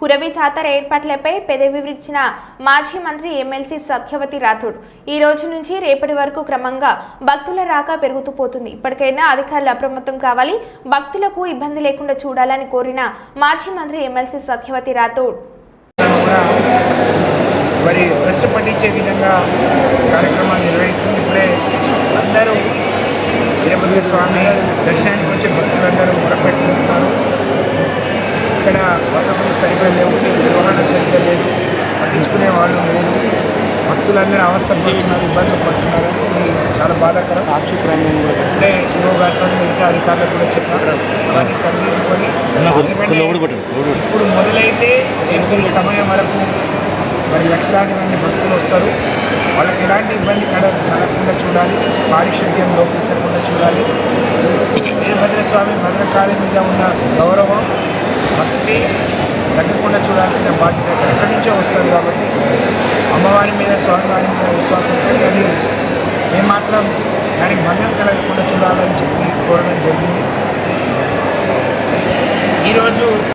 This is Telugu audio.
కురవి జాతర ఏర్పాట్లపై పెదవివిరిచిన మాజీ మంత్రి ఎమ్మెల్సీ సత్యవతి రాథోడ్. ఈ రోజు నుంచి రేపటి వరకు క్రమంగా భక్తుల రాక పెరుగుతూ పోతుంది. ఇప్పటికైనా అధికారులు అప్రమత్తం కావాలి. భక్తులకు ఇబ్బంది లేకుండా చూడాలని కోరిన మాజీ మంత్రి ఎమ్మెల్సీ సత్యవతి రాథోడ్. మరి ప్రశ్న పండించే విధంగా కార్యక్రమాన్ని నిర్వహిస్తుంది. ఇప్పుడే అందరూ వీరభద్ర స్వామి దర్శనం వసతులు సరిగ్గా లేవు నిర్వహణ సరిగ్గా లేదు. పట్టించుకునే వాళ్ళు లేరు. భక్తులందరూ అవస్థ పడుతున్నారు ఇబ్బందులు పడుతున్నారు. ఇది చాలా బాధాకరం. సాక్షి ఇప్పుడే చురువు గారితో మిగతా అధికారులకు కూడా చెప్పారు. అవన్నీ సరిదిద్దుకొని ఇప్పుడు మొదలైతే ఎనిమిది సమయం వరకు మరి లక్షలాది మంది భక్తులు వస్తారు. వాళ్ళకి ఎలాంటి ఇబ్బంది కడ కలగకుండా చూడాలి. పారిశుద్ధ్యం లోపించకుండా చూడాలి. వీరభద్రస్వామి భద్రకాళి మీద ఉన్న గౌరవం భక్తి తగ్గకుండా చూడాల్సిన బాధ్యత ఎక్కడి నుంచో వస్తుంది కాబట్టి అమ్మవారి మీద స్వామివారి మీద విశ్వాసంతో అది ఏమాత్రం దానికి భంగం కలగకుండా చూడాలని చెప్పి కోరడం జరిగింది. ఈరోజు